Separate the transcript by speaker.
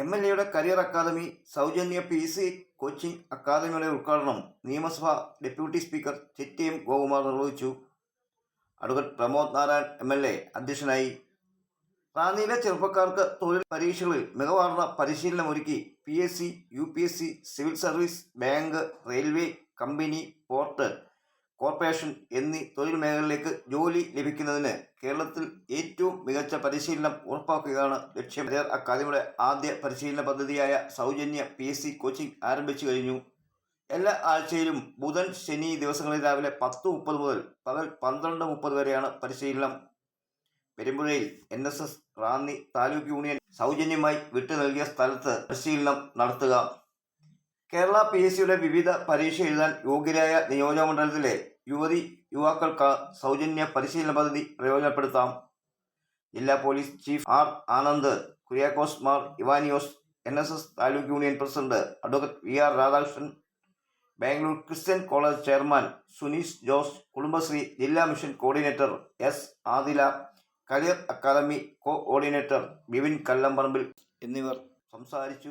Speaker 1: M L എയുടെ career academy സൗജന്യ P C coaching അക്കാദമിയുടെ ഉദ്ഘാടനം നിയമസഭാ ഡെപ്യൂട്ടി സ്പീക്കർ ചിറ്റിയം ഗോകുമാർ നിർവഹിച്ചു. Advocate Pramod Narayan M L A അധ്യക്ഷനായി. റാന്നിയിലെ ചെറുപ്പക്കാർക്ക് തൊഴിൽ പരീക്ഷകളിൽ മികവാർന്ന പരിശീലനമൊരുക്കി P S C U P S C civil service bank railway company port corporation എന്നീ തൊഴിൽ മേഖലയിലേക്ക് ജോലി ലഭിക്കുന്നതിന് കേരളത്തിൽ ഏറ്റവും മികച്ച പരിശീലനം ഉറപ്പാക്കുകയാണ് ലക്ഷ്യം. കരിയർ അക്കാദമിയുടെ ആദ്യ പരിശീലന പദ്ധതിയായ സൗജന്യ പി എസ് സി കോച്ചിംഗ് ആരംഭിച്ചു കഴിഞ്ഞു. എല്ലാ ആഴ്ചയിലും ബുധൻ ശനി ദിവസങ്ങളിൽ രാവിലെ പത്ത് മുപ്പത് മുതൽ പകൽ പന്ത്രണ്ട് മുപ്പത് വരെയാണ് പരിശീലനം. പെരുമ്പുഴയിൽ N S S Ranni taluk union സൗജന്യമായി വിട്ടു നൽകിയ സ്ഥലത്ത് പരിശീലനം നടത്തുക. കേരള പി എസ് സിയുടെ വിവിധ പരീക്ഷ എഴുതാൻ യോഗ്യരായ നിയോജക മണ്ഡലത്തിലെ യുവതി യുവാക്കൾക്ക് സൗജന്യ പരിശീലന പദ്ധതി പ്രയോജനപ്പെടുത്താം. ജില്ലാ police chief R Anand Kuriakose Mar Ivanios N S S taluk union president advocate V R Radhakrishnan Bangalore Christian college chairman Suneesh Jose Kudumbashree ജില്ലാ mission coordinator S Adila career academy coordinator Bivin Kallamparambil എന്നിവർ സംസാരിച്ചു.